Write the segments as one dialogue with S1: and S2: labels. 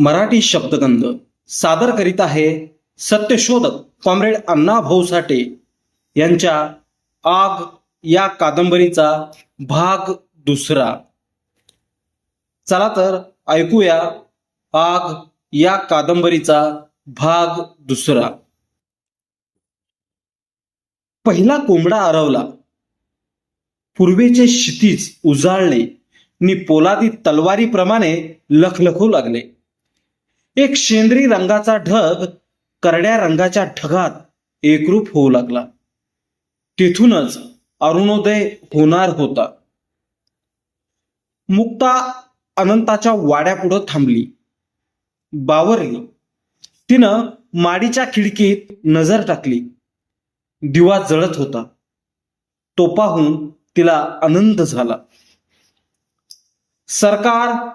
S1: मराठी शब्दगंध सादर करीत आहे सत्यशोधक कॉम्रेड अण्णा भाऊ साठे यांच्या आग या कादंबरीचा भाग दुसरा. चला तर ऐकूया आग या कादंबरीचा भाग दुसरा. पहिला कोंबडा आरवला पूर्वेचे क्षितीज उजाळले. नि पोलादी तलवारीप्रमाणे लखलखू लागले. एक शेंद्री रंगाचा ढग करड्या रंगाच्या ढगात एकरूप होऊ लागला. तिथूनच अरुणोदय होणार होता. मुक्ता अनंताच्या वाड्यापुढं थांबली. बावरली. तिनं माडीच्या खिडकीत नजर टाकली. दिवा जळत होता. तो पाहून तिला आनंद झाला. सरकार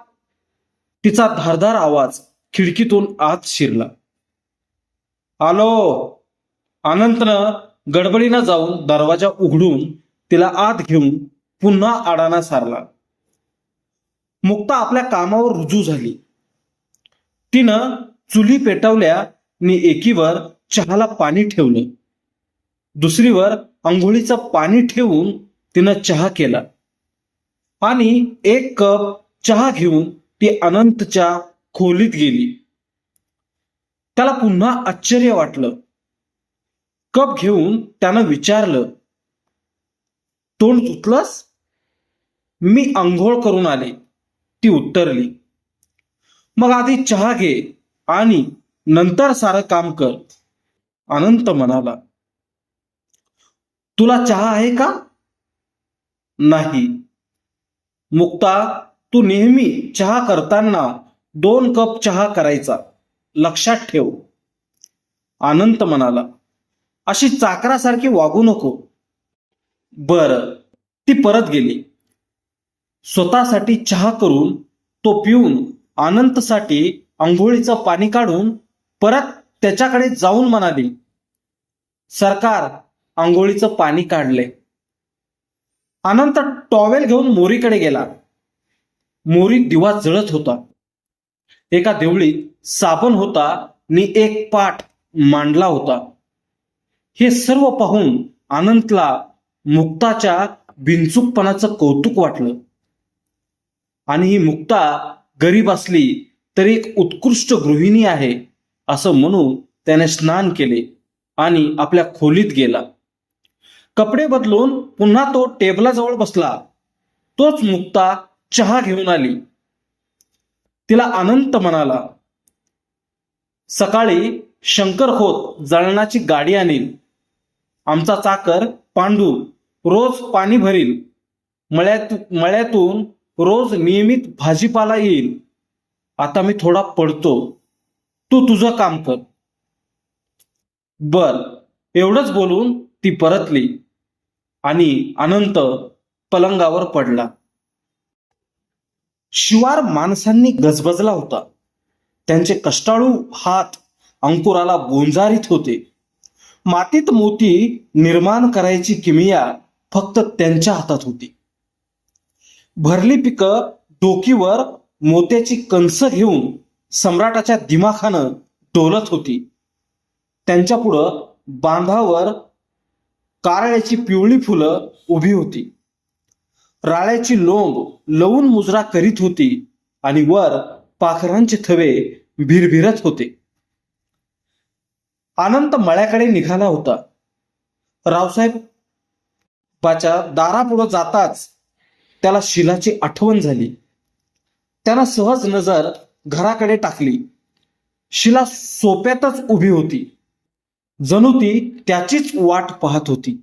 S1: तिचा धारदार आवाज खिडकीतून आत शिरला. आलो. अनंतनं गडबडीनं जाऊन दरवाजा उघडून तिला आत घेऊन पुन्हा आडाना सारला. मुक्ता आपल्या कामावर रुजू झाली. तिनं चुली पेटवल्या आणि एकीवर चहाला पाणी ठेवलं. दुसरीवर आंघोळीचं पाणी ठेवून तिनं चहा केला. आणि एक कप चहा घेऊन ती अनंतच्या खोलीत गेली. त्याला पुन्हा आश्चर्य वाटलं. कप घेऊन त्यानं विचारलं तोंड तुटलंस मी आंघोळ करून आले. ती उत्तरली मग आधी चहा घे आणि नंतर सारं काम कर. अनंत म्हणाला तुला चहा आहे का? नाही. मुक्ता तू नेहमी चहा करताना दोन कप चहा करायचा. लक्षात ठेव. अनंत म्हणाला अशी चाकरासारखी वागू नको. बर. ती परत गेली. स्वतःसाठी चहा करून तो पिऊन अनंतसाठी आंघोळीचं पाणी काढून परत त्याच्याकडे जाऊन म्हणाली सरकार आंघोळीचं पाणी काढले. अनंत टॉवेल घेऊन मोरीकडे गेला. मोरी दिवा जळत होता. एका देवळीत साबण होता आणि एक पाठ मांडला होता. हे सर्व पाहून अनंतला मुक्ताच्या बिनचूकपणाचं कौतुक वाटलं. आणि ही मुक्ता गरीब असली तरी एक उत्कृष्ट गृहिणी आहे असं म्हणून त्याने स्नान केले आणि आपल्या खोलीत गेला. कपडे बदलून पुन्हा तो टेबलाजवळ बसला. तोच मुक्ता चहा घेऊन आली. तिला अनंत म्हणाला सकाळी शंकर होत जळणाची गाडी आणील. आमचा चाकर पांडू रोज पाणी भरील. मळ्यात मळ्यातून रोज नियमित भाजीपाला येईल. आता मी थोडा पडतो. तू तुझं काम कर. बर. एवढंच बोलून ती परतली आणि अनंत पलंगावर पडला. शिवार माणसांनी गजबजला होता. त्यांचे कष्टाळू हात अंकुराला गोंजारीत होते. मातीत मोती निर्माण करायची किमिया फक्त त्यांच्या हातात होती. भरली पिकं डोकीवर मोत्याची कंस घेऊन सम्राटाच्या दिमाखानं डोलत होती. त्यांच्या पुढं बांधावर कारळ्याची पिवळी फुलं उभी होती. राळ्याची लोंग लवून मुजरा करीत होती आणि वर पाखरांचे थवे भिरभिरत होते. अनंत मळ्याकडे निघाला होता. रावसाहेब बाच्या दारापुढं जाताच त्याला शिलाची आठवण झाली. त्यानं सहज नजर घराकडे टाकली. शिला सोप्यातच उभी होती. जणू ती त्याचीच वाट पाहत होती.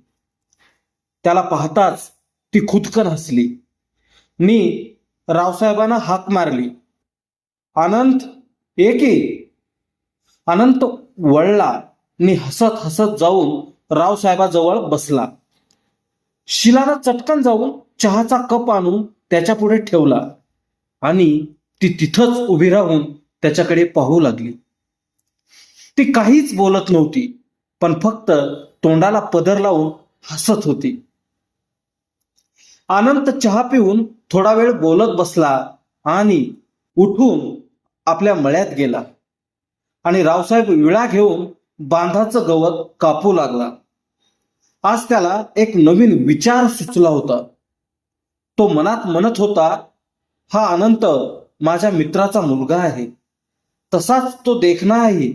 S1: त्याला पाहताच ती खुदकन हसली. नी रावसाहेबांना हाक मारली. अनंत एके अनंत वळला. नि हसत हसत जाऊन रावसाहेबाजवळ बसला. शिलाला चटकन जाऊन चहाचा कप आणून त्याच्या पुढे ठेवला आणि ती तिथंच उभी राहून त्याच्याकडे पाहू लागली. ती काहीच बोलत नव्हती पण फक्त तोंडाला पदर लावून हसत होती. अनंत चहा पिऊन थोडा वेळ बोलत बसला आणि उठून आपल्या मळ्यात गेला. आणि रावसाहेब विळा घेऊन बांधाचं गवत कापू लागला. आज त्याला एक नवीन विचार सुचला होता. तो मनात म्हणत होता हा अनंत माझ्या मित्राचा मुलगा आहे. तसाच तो देखणा आहे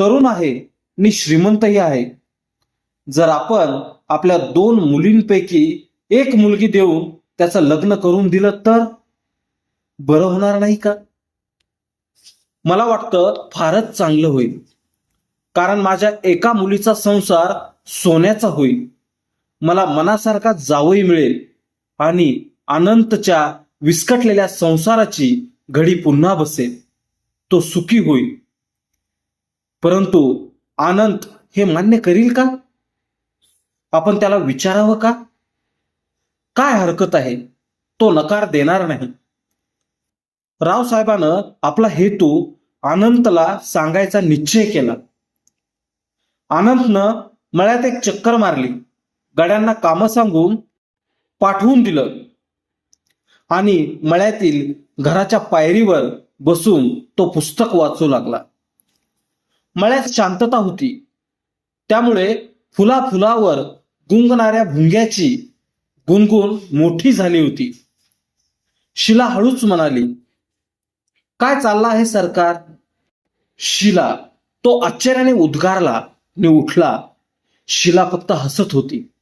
S1: तरुण आहे. आणि श्रीमंतही आहे. जर आपण आपल्या दोन मुलींपैकी एक मुलगी देऊन त्याचं लग्न करून दिलं तर बरं होणार नाही का? मला वाटतं फारच चांगलं होईल. कारण माझ्या एका मुलीचा संसार सोन्याचा होईल. मला मनासारखा जावई मिळेल आणि अनंतच्या विस्कटलेल्या संसाराची घडी पुन्हा बसेल. तो सुखी होईल. परंतु आनंद हे मान्य करील का? आपण त्याला विचारावं का? काय हरकत आहे? तो नकार देणार नाही. रावसाहेबानं आपला हेतू अनंतला सांगायचा निश्चय केला. अनंतनं मळ्यात एक चक्कर मारली. गड्यांना कामं सांगून पाठवून दिलं. आणि मळ्यातील घराच्या पायरीवर बसून तो पुस्तक वाचू लागला. मळ्यात शांतता होती. त्यामुळे फुला फुलावर गुंगणाऱ्या भुंग्याची गुणगुण मोठी झाली होती. शिला हळूच म्हणाली काय चाललं आहे सरकार? शिला तो आश्चर्याने उद्गारला आणि उठला. शिला फक्त हसत होती.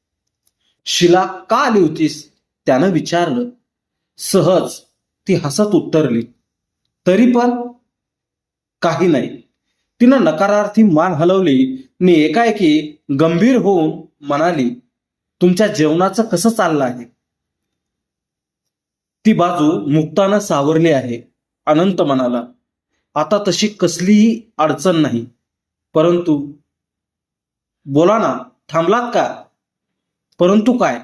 S1: शिला का आली होतीस? त्यानं विचारलं. सहज ती हसत उत्तरली तरी पण काही नाही. तिनं नकारार्थी मान हलवली आणि एकाएकी गंभीर होऊन म्हणाली तुमच्या जेवणाचं कसं चाललं आहे? ती बाजू मुक्तानं सावरली आहे अनंत म्हणाला आता तशी कसलीही अडचण नाही. परंतु बोला ना थांबलात का? परंतु काय?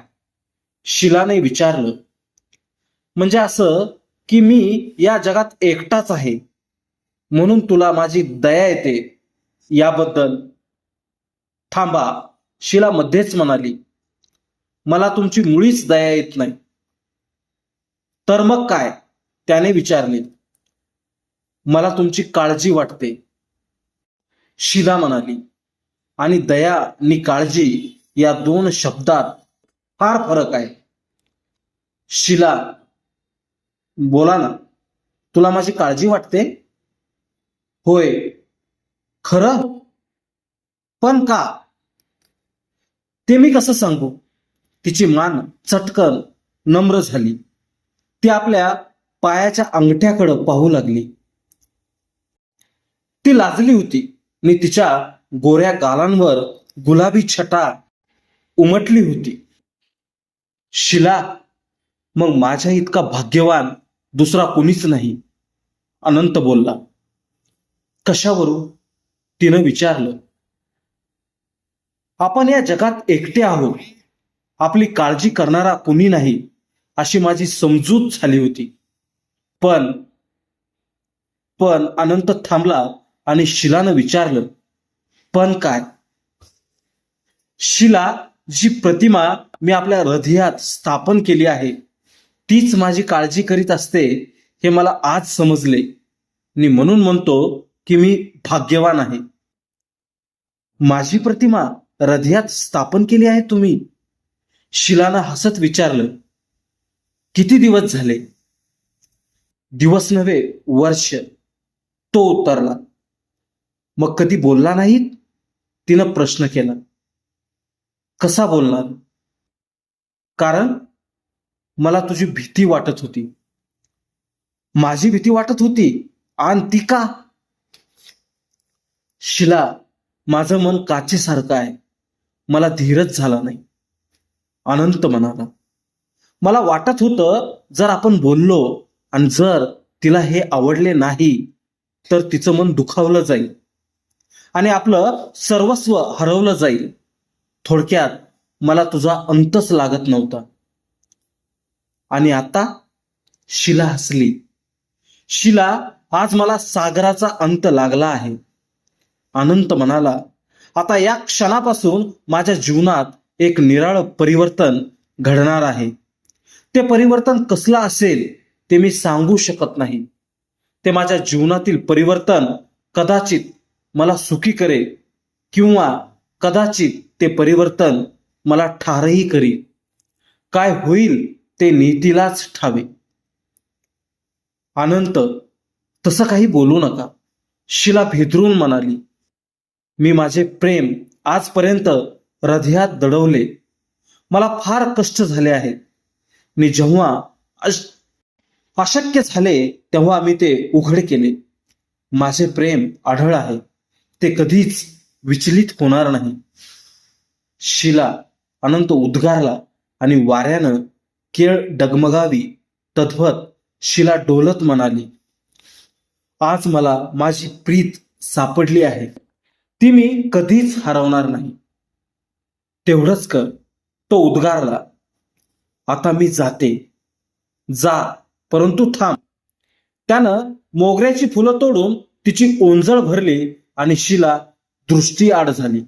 S1: शिलाने विचारलं. म्हणजे असं की मी या जगात एकटाच आहे. म्हणून तुला माझी दया येते. याबद्दल थांबा शिला मध्येच म्हणाली. मला तुमची मुळीच दया येत नाही. तर मग काय? त्याने विचारले. मला तुमची काळजी वाटते. शिला म्हणाली. आणि दया आणि काळजी या दोन शब्दात फार फरक आहे. शिला बोला ना तुला माझी काळजी वाटते? होय. खरं? पण का? ते मी कसं सांगू? तिची मान चटकन नम्र झाली. ती आपल्या पायाच्या अंगठ्याकडं पाहू लागली. ती लाजली होती. मी तिच्या गोऱ्या गालांवर गुलाबी छटा उमटली होती. शिला मग माझ्या इतका भाग्यवान दुसरा कोणीच नाही अनंत बोलला. कशावरून? तिनं विचारलं. आपण या जगात एकटे आहोत. आपली काळजी करणारा कुणी नाही अशी माझी समजूत झाली होती. पण पण अनंत थांबला आणि शिलानं विचारलं पण काय? शिला जी प्रतिमा मी आपल्या हृदयात स्थापन केली आहे तीच माझी काळजी करीत असते हे मला आज समजले. आणि म्हणून म्हणतो की मी भाग्यवान आहे. माझी प्रतिमा हृदयात स्थापन केली आहे तुम्ही? शिलानं हसत विचारलं किती दिवस झाले? दिवस नव्हे वर्ष. तो उतरला. मग कधी बोलला नाहीत? तिनं प्रश्न केला. कसा बोलणार? कारण मला तुझी भीती वाटत होती. माझी भीती वाटत होती? आणि ती का? शिला माझं मन काचेसारखं आहे. मला धीरच झाला नाही. अनंत म्हणाला मला वाटत होतं जर आपण बोललो आणि जर तिला हे आवडले नाही तर तिचं मन दुखावलं जाईल. आणि आपलं सर्वस्व हरवलं जाईल. थोडक्यात मला तुझा अंतच लागत नव्हता. आणि आता शिला हसली. शिला आज मला सागराचा अंत लागला आहे. अनंत म्हणाला आता या क्षणापासून माझ्या जीवनात एक निराळ परिवर्तन घडणार आहे. ते परिवर्तन कसलं असेल ते मी सांगू शकत नाही. ते माझ्या जीवनातील परिवर्तन कदाचित मला सुखी करेल किंवा कदाचित ते परिवर्तन मला ठारही करील. काय होईल ते नीतीलाच ठावे. अनंत तसं काही बोलू नका. शिला भेदरून म्हणाली मी माझे प्रेम आजपर्यंत हृदयात दडवले. मला फार कष्ट झाले आहेत मी जेव्हा अश- अशक्य झाले तेव्हा मी ते उघड केले. माझे प्रेम आढळ आहे. ते कधीच विचलित होणार नाही. शिला अनंत उद्गारला आणि वाऱ्यानं केळ डगमगावी. तद्वत शिला डोलत म्हणाली आज मला माझी प्रीत सापडली आहे. ती मी कधीच हरवणार नाही. तेवढंच कर. तो उद्गारला आता मी जाते. जा परंतु थांब. त्यानं मोगऱ्याची फुलं तोडून तिची ओंजळ भरली आणि शिला दृष्टी आड झाली.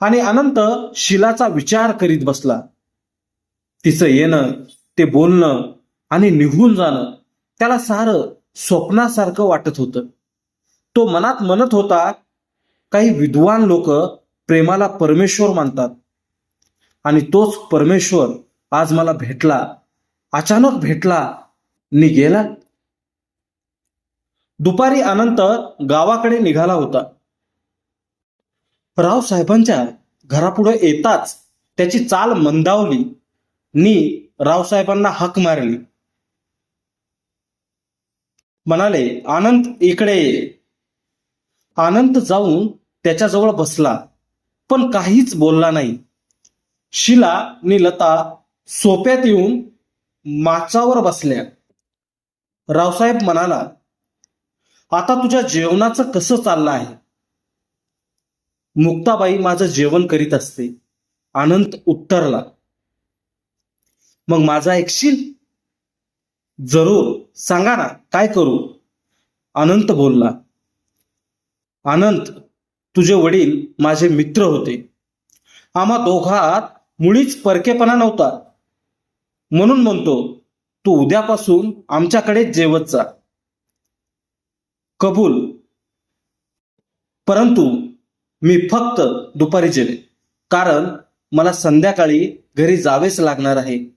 S1: आणि अनंत शिलाचा विचार करीत बसला. तिचं येणं ते बोलणं आणि निघून जाणं त्याला सारं स्वप्नासारखं वाटत होतं. तो मनात म्हणत होता काही विद्वान लोक प्रेमाला परमेश्वर मानतात. आणि तोच परमेश्वर आज मला भेटला. अचानक भेटला. नि गेला. दुपारी अनंत गावाकडे निघाला होता. रावसाहेबांच्या घरापुढे येताच त्याची चाल मंदावली. नी रावसाहेबांना हक मारली. म्हणाले आनंद इकडे ये." आनंद जाऊन त्याच्याजवळ बसला. पण काहीच बोलला नाही. शिला आणि लता सोप्यात येऊन माचावर बसल्या. रावसाहेब म्हणाला आता तुझ्या जेवणाचं कसं चाललं आहे? मुक्ताबाई माझं जेवण करीत असते. आनंद उत्तरला. मग माझा ऐकशील? जरूर. सांगा ना काय करू? अनंत बोलला. अनंत तुझे वडील माझे मित्र होते. आम्हा दोघात मुळीच परकेपणा नव्हता. म्हणून म्हणतो तू उद्यापासून आमच्याकडे जेवत जा. कबूल. परंतु मी फक्त दुपारी जेवे कारण मला संध्याकाळी घरी जावेच लागणार आहे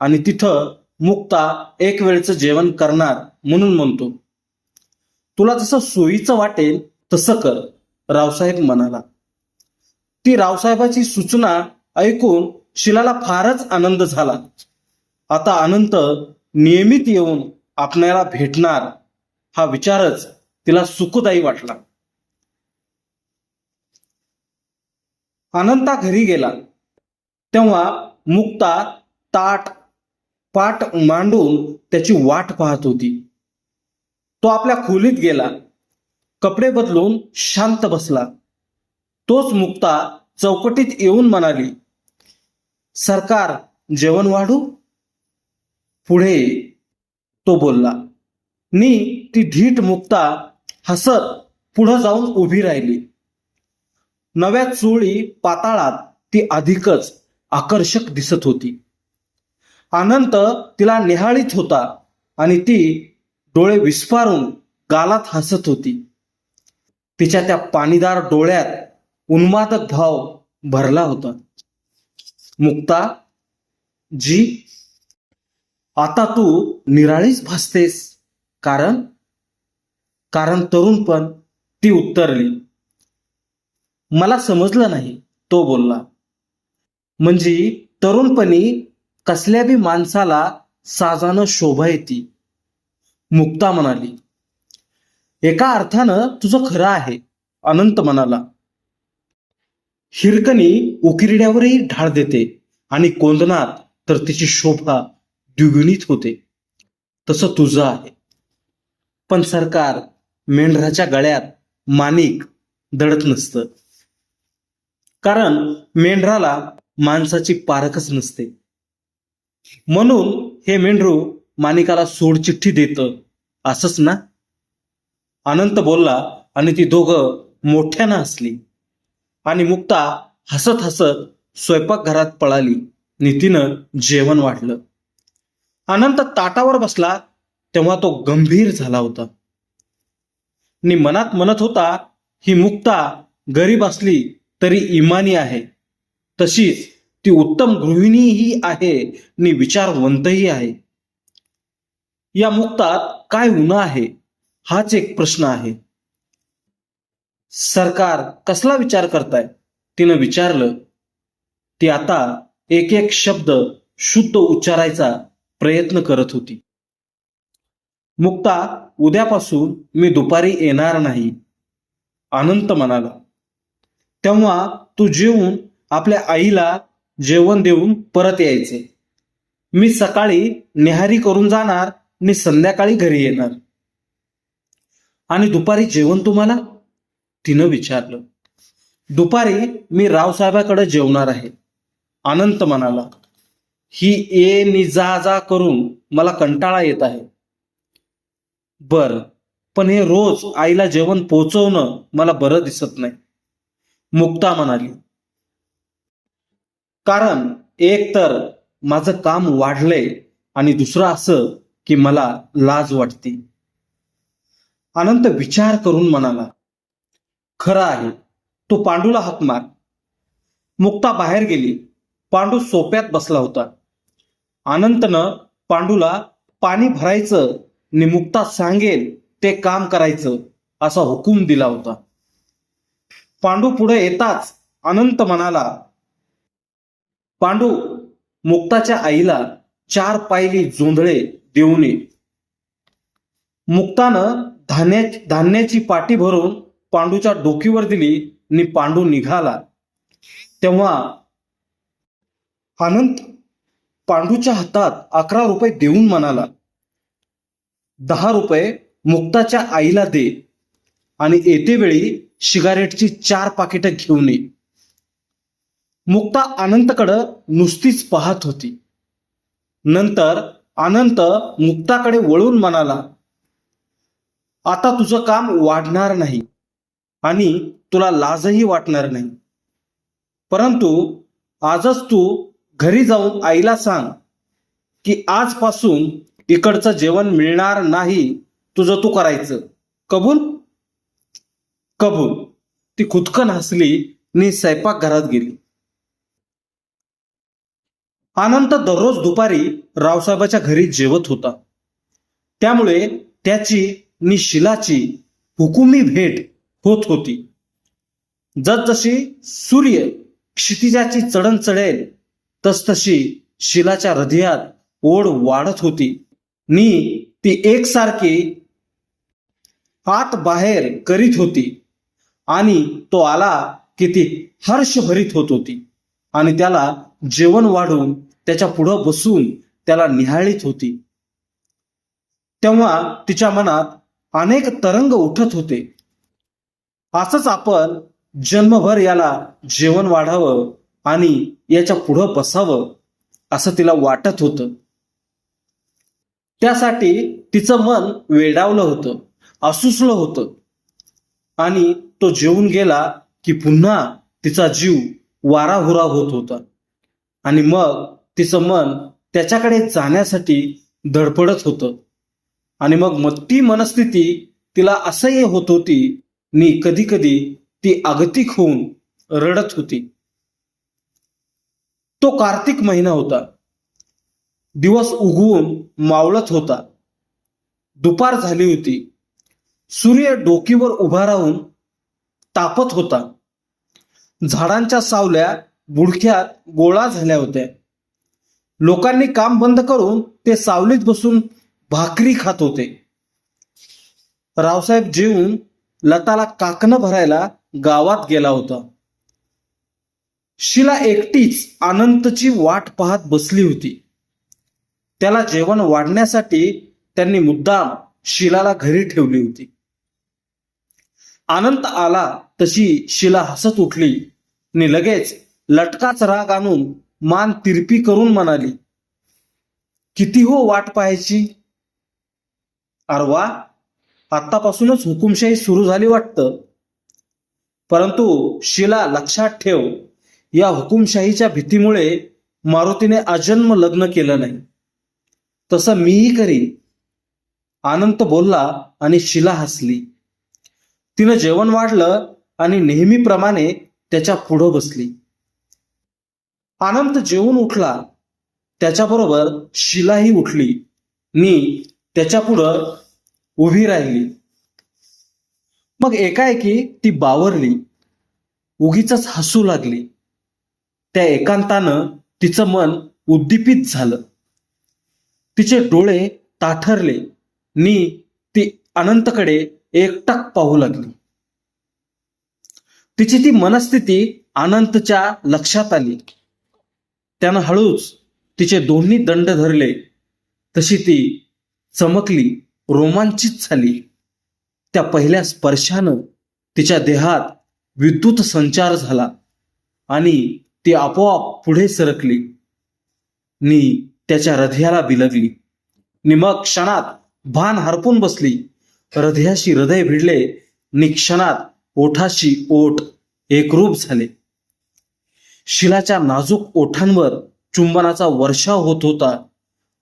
S1: आणि तिथं मुक्ता एक वेळचं जेवण करणार म्हणून म्हणतो. तुला जसं सोयीचं वाटेल तसं कर. रावसाहेब म्हणाला. ती रावसाहेबाची सूचना ऐकून शिलाला फारच आनंद झाला. आता अनंत नियमित येऊन आपल्याला भेटणार हा विचारच तिला सुखदायी वाटला. अनंता घरी गेला. तेव्हा मुक्ता ताट पाट मांडून त्याची वाट पाहत होती. तो आपल्या खोलीत गेला. कपडे बदलून शांत बसला. तोच मुक्ता चौकटीत येऊन म्हणाली सरकार जेवण वाढू? पुढे तो बोलला नी ती धीट मुक्ता हसत पुढं जाऊन उभी राहिली. नव्या चोळी पाताळात ती अधिकच आकर्षक दिसत होती. अनंत तिला निहाळीत होता आणि ती डोळे विस्फारून गालात हसत होती. तिच्या त्या पाणीदार डोळ्यात उन्मादक भाव भरला होता. मुक्ता जी आता तू निराळीच भासतेस. कारण कारण तरुण पण ती उत्तरली. मला समजलं नाही तो बोलला. म्हणजे तरुणपणी कसल्या बी माणसाला साजानं शोभा येते. मुक्ता म्हणाली एका अर्थानं तुझं खरं आहे अनंत म्हणाला हिरकणी उकिरड्यावरही ढाळ देते आणि कोंदणात तर तिची शोभा द्विगुणित होते. तसं तुझं आहे. पण सरकार मेंढराच्या गळ्यात माणिक दडत नसतं. कारण मेंढराला माणसाची पारखच नसते. म्हणून हे मेंढरू माणिकाला सोडचिठ्ठी देतं. असंच ना? अनंत बोलला आणि ती दोघं मोठ्यानं हसली. आणि मुक्ता हसत हसत स्वयंपाकघरात पळाली. नितीनं जेवण वाढलं. अनंत ताटावर बसला तेव्हा तो गंभीर झाला होता. नि मनात म्हणत होता ही मुक्ता गरीब असली तरी इमानी आहे. तशीच ती उत्तम गृहिणीही आहे नि विचारवंतही आहे. या मुक्तात काय उन्हा आहे? हाच एक प्रश्न आहे. सरकार कसला विचार करताय? तिनं विचारलं ती आता एक एक शब्द शुद्ध उच्चारायचा प्रयत्न करत होती. मुक्ता उद्यापासून मी दुपारी येणार नाही. अनंत म्हणाला तेव्हा तू जेवून आपल्या आईला जेवण देऊन परत यायचे. मी सकाळी निहारी करून जाणार आणि संध्याकाळी घरी येणार. आणि दुपारी जेवण तुम्हाला? तिनं विचारलं. दुपारी मी रावसाहेबाकडे जेवणार आहे. अनंत म्हणाला ही ए निजा जा करून मला कंटाळा येत आहे. बर पण हे रोज आईला जेवण पोचवणं मला बरं दिसत नाही. मुक्ता म्हणाली कारण एक तर माझं काम वाढलंय आणि दुसरं असं की मला लाज वाटते. अनंत विचार करून म्हणाला खरं आहे तो पांडूला हाक मार. मुक्ता बाहेर गेली. पांडू सोप्यात बसला होता. अनंतनं पांडूला पाणी भरायचं नि मुक्ता सांगेल ते काम करायचं असा हुकूम दिला होता. पांडू पुढे येताच अनंत म्हणाला पांडू मुक्ताच्या आईला चार पायली जोंधळे देऊन ये. मुक्तानं धान्या धान्याची पाटी भरून पांडूच्या डोकीवर दिली आणि पांडू निघाला. तेव्हा अनंत पांडूच्या हातात अकरा रुपये देऊन म्हणाला दहा रुपये मुक्ताच्या आईला दे आणि येते वेळी शिगारेटची चार पाकिटं घेऊन ये. मुक्ता अनंतकडं नुसतीच पाहत होती. नंतर अनंत मुक्ताकडे वळून म्हणाला आता तुझं काम वाढणार नाही आणि तुला लाजही वाटणार नाही. परंतु आजच तू घरी जाऊन आईला सांग की आजपासून इकडचं जेवण मिळणार नाही तुझं तू करायचं. कबूल? कबूल. ती खुदकन हसली नि स्वयंपाक घरात गेली. आनंद दररोज दुपारी रावसाहेबाच्या घरी जेवत होता. त्यामुळे त्याची शिलाची हुकुमी भेट होत होती. जसजशी सूर्य क्षितिजाची चढण चढेल तसतशी शिलाच्या हृदयात ओढ वाढत होती. मी ती एकसारखी आत बाहेर करीत होती आणि तो आला की ती हर्ष भरीत होत होती आणि त्याला जेवण वाढून त्याच्या पुढं बसून त्याला निहाळीत होती. तेव्हा तिच्या मनात अनेक तरंग उठत होते. असंच आपण जन्मभर याला जेवण वाढावं आणि याच्या पुढं बसावं असं तिला वाटत होतं. त्यासाठी तिचं मन वेडावलं होतं असुसलं होतं. आणि तो जेवून गेला की पुन्हा तिचा जीव वाराहुरा होत होता. आणि मग तिचं मन त्याच्याकडे जाण्यासाठी धडपडत होतं. आणि मग मग ती मनस्थिती तिला असह्य होत होती. नी कधी कधी ती अगतिक होऊन रडत होती. तो कार्तिक महिना होता. दिवस उगवून मावळत होता. दुपार झाली होती. सूर्य डोकीवर उभा राहून तापत होता. झाडांच्या सावल्या बुडक्यात गोळा झाल्या होत्या. लोकांनी काम बंद करून ते सावलीत बसून भाकरी खात होते. रावसाहेब जेवून लताला काकणं भरायला गावात गेला होता. शिला एकटीच अनंतची वाट पाहत बसली होती. त्याला जेवण वाढण्यासाठी त्यांनी मुद्दाम शिलाला घरी ठेवली होती. अनंत आला तशी शिला हसत उठली. आणि लगेच लटकाच राग आणून मान तिरपी करून म्हणाली किती हो वाट पाहायची? अरवा आतापासूनच हुकुमशाही सुरू झाली वाटतं. परंतु शिला लक्षात ठेव या हुकुमशाहीच्या भीतीमुळे मारुतीने अजन्म लग्न केलं नाही. तसं मीही करीन. आनंद बोलला आणि शिला हसली. तिनं जेवण वाढलं आणि नेहमीप्रमाणे त्याच्या पुढं बसली. आनंद जेवून उठला. त्याच्याबरोबर शिलाही उठली. मी त्याच्या पुढं उभी राहिली. मग एकाएकी ती बावरली. उगीच हसू लागली. त्या एकांतानं तिचं मन उद्दीपित झालं. तिचे डोळे ताठरले नी ती अनंतकडे एकटक पाहू लागली. तिची ती मनस्थिती अनंतच्या लक्षात आली. त्यानं हळूच तिचे दोन्ही दंड धरले. तशी ती चमकली रोमांचित झाली. त्या पहिल्या स्पर्शानं तिच्या देहात विद्युत संचार झाला आणि ती आपोआप पुढे सरकली. नी त्याच्या हृदयाला बिलगली नि मग क्षणात भान हरपून बसली. हृदयाशी हृदय भिडले. नि क्षणात ओठाशी ओठ एकरूप झाले. शिलाच्या नाजूक ओठांवर चुंबनाचा वर्षाव होत होता.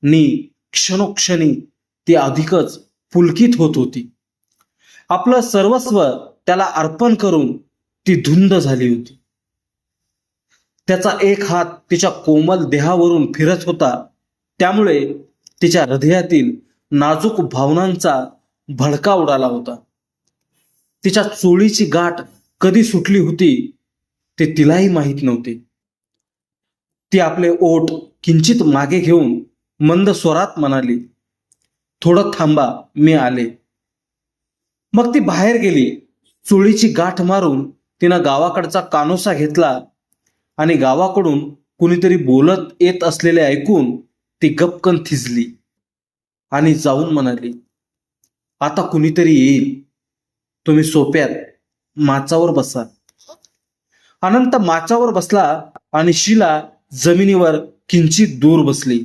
S1: नि क्षणोक्षणी ती अधिकच पुलकित होत होती. आपलं सर्वस्व त्याला अर्पण करून ती धुंद झाली होती. त्याचा एक हात तिच्या कोमल देहावरून फिरत होता. त्यामुळे तिच्या हृदयातील नाजूक भावनांचा भडका उडाला होता. तिच्या चोळीची गाठ कधी सुटली होती ते तिलाही माहीत नव्हते. ती आपले ओट किंचित मागे घेऊन मंद स्वरात म्हणाली थोडं थांबा मी आले. मग ती बाहेर गेली. चोळीची गाठ मारून तिनं गावाकडचा कानोसा घेतला आणि गावाकडून कुणीतरी बोलत येत असलेले ऐकून ती गपकन थिजली आणि जाऊन म्हणाली आता कुणीतरी येईल. तुम्ही सोप्यात माचावर बसा. अनंत माचावर बसला आणि शिला जमिनीवर किंचित दूर बसली.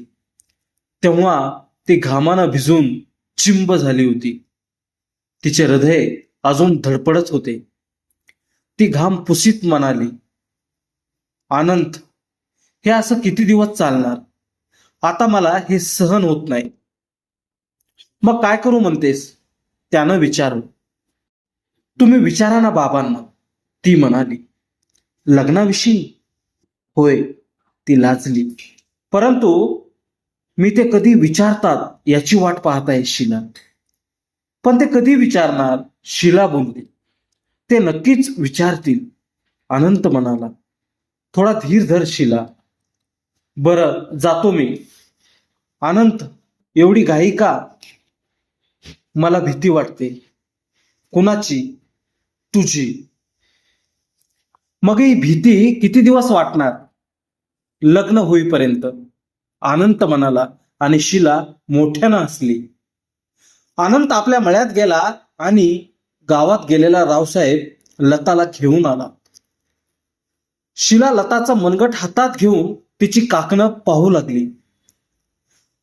S1: तेव्हा ती घामानं भिजून चिंब झाली होती. तिचे हृदय अजून धडपडत होते. ती घाम पुसीत म्हणाली आनंद हे असं किती दिवस चालणार? आता मला हे सहन होत नाही. मग काय करू म्हणतेस? त्यानं विचारू तुम्ही विचारा ना बाबांना. ती म्हणाली लग्नाविषयी. होय ती लाजली. परंतु मी ते कधी विचारतात याची वाट पाहत आहे शिला पण ते कधी विचारणार? शिला बोलते. ते नक्कीच विचारतील. अनंत म्हणाला. थोडा धीर धर शिला. बरं जातो मी. अनंत एवढी घाई का? मला भीती वाटते. कुणाची? तुझी. मग ही भीती किती दिवस वाटणार? लग्न होईपर्यंत. आनंद म्हणाला आणि शिला मोठ्यानं हसली आनंद आपल्या मळ्यात गेला आणि गावात गेलेला रावसाहेब लताला घेऊन आला. शिला लताचा मनगट हातात घेऊन तिची काकणं पाहू लागली.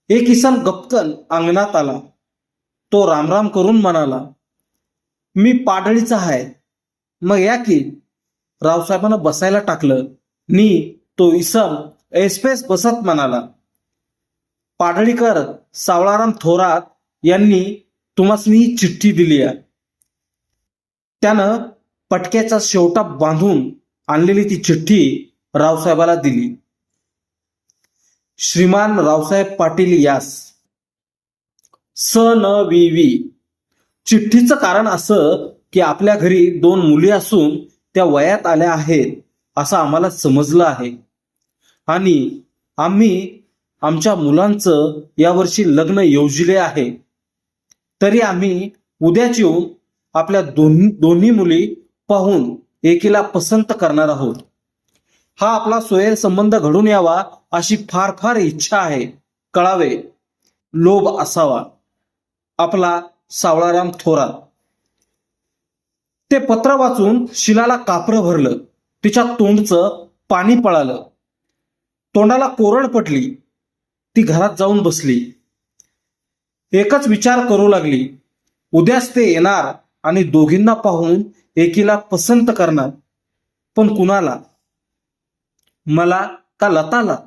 S1: एक किसान गपकन अंगणात आला. तो रामराम करून म्हणाला मी पाडळीचा आहे मग या की. रावसाहेबांना बसायला टाकलं. नी तो इसम एसपेस बसत म्हणाला पाडळीकर सावळाराम थोरात यांनी तुम्हासनी ही चिठ्ठी दिली आहे. त्यानं पटक्याचा शेवटा बांधून आणलेली ती चिठ्ठी रावसाहेबाला दिली. श्रीमान रावसाहेब पाटील यास स न वी वी. चिठ्ठीचं कारण असं की आपल्या घरी दोन मुली असून त्या वयात आल्या आहेत असं आम्हाला समजलं आहे. आणि आम्ही आमच्या मुलांचं यावर्षी लग्न योजले आहे. तरी आम्ही उद्याच येऊन आपल्या दोन्ही दोन्ही मुली पाहून एकीला पसंत करणार आहोत. हा आपला सोयर संबंध घडून यावा अशी फार फार इच्छा आहे. कळावे. लोभ असावा. आपला सावळाराम थोरात. ते पत्र वाचून शिलाला कापरं भरलं. तिच्या तोंडचं पाणी पळालं. तोंडाला कोरड पटली ती घरात जाऊन बसली. एकच विचार करू लागली. उद्याच ते येणार आणि दोघींना पाहून एकीला पसंत करणार. पण कुणाला? मला का लताला?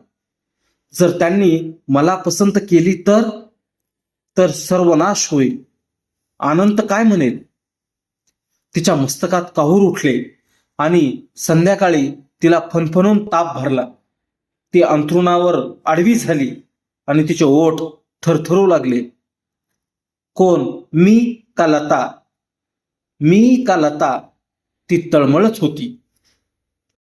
S1: जर त्यांनी मला पसंत केली तर तर सर्वनाश होईल. आनंद काय म्हणेल? तिच्या मस्तकात काहूर उठले आणि संध्याकाळी तिला फनफनून ताप भरला. ती अंथरुणावर आडवी झाली. आणि तिचे ओठ थरथरू लागले. कोण? मी का लता मी का लता ती तळमळच होती.